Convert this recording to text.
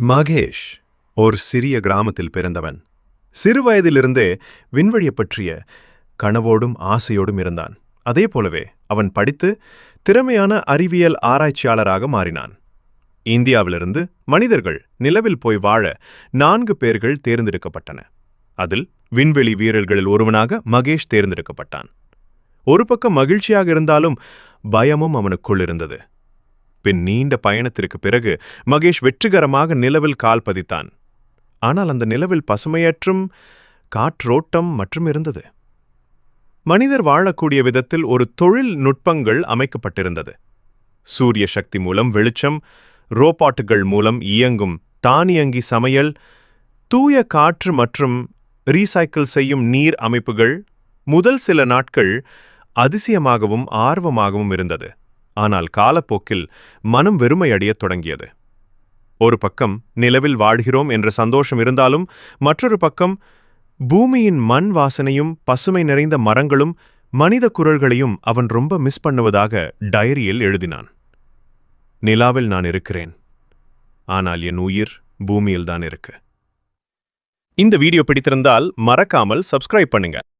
மகேஷ் ஒரு சிறிய கிராமத்தில் பிறந்தவன். சிறுவயதிலிருந்தே விண்வெளியை பற்றிய கனவோடும் ஆசையோடும் இருந்தான். அதே போலவே அவன் படித்து திறமையான அறிவியல் ஆராய்ச்சியாளராக மாறினான். இந்தியாவிலிருந்து மனிதர்கள் நிலவில் போய் வாழ நான்கு பேர்கள் தேர்ந்தெடுக்கப்பட்டன. அதில் விண்வெளி வீரர்களில் ஒருவனாக மகேஷ் தேர்ந்தெடுக்கப்பட்டான். ஒரு பக்கம் மகிழ்ச்சியாக இருந்தாலும் பயமும் அவனுக்குள் இருந்தது. பின் நீண்ட பயணத்திற்கு பிறகு மகேஷ் வெற்றிகரமாக நிலவில் கால் பதித்தான். ஆனால் அந்த நிலவில் பசுமையற்றும் காற்றோட்டம் மற்றும் இருந்தது. மனிதர் வாழக்கூடிய விதத்தில் ஒரு தொழில் நுட்பங்கள் அமைக்கப்பட்டிருந்தது. சூரிய சக்தி மூலம் வெளிச்சம் ரோபாட்டுகள் மூலம் இயங்கும் தானியங்கி சமையல் தூய காற்று மற்றும் ரீசைக்கிள் செய்யும் நீர் அமைப்புகள் முதல் சில நாட்கள் அதிசயமாகவும் ஆர்வமாகவும் இருந்தது. ஆனால் காலப்போக்கில் மனம் வெறுமையடையத் தொடங்கியது. ஒரு பக்கம் நிலவில் வாழ்கிறோம் என்ற சந்தோஷம் இருந்தாலும் மற்றொரு பக்கம் பூமியின் மண் வாசனையும் பசுமை நிறைந்த மரங்களும் மனித குரல்களையும் அவன் ரொம்ப மிஸ் பண்ணுவதாக டைரியில் எழுதினான். நிலாவில் நான் இருக்கிறேன். ஆனால் என் உயிர் பூமியில்தான் இருக்கு. இந்த வீடியோ பிடித்திருந்தால் மறக்காமல் சப்ஸ்கிரைப் பண்ணுங்க.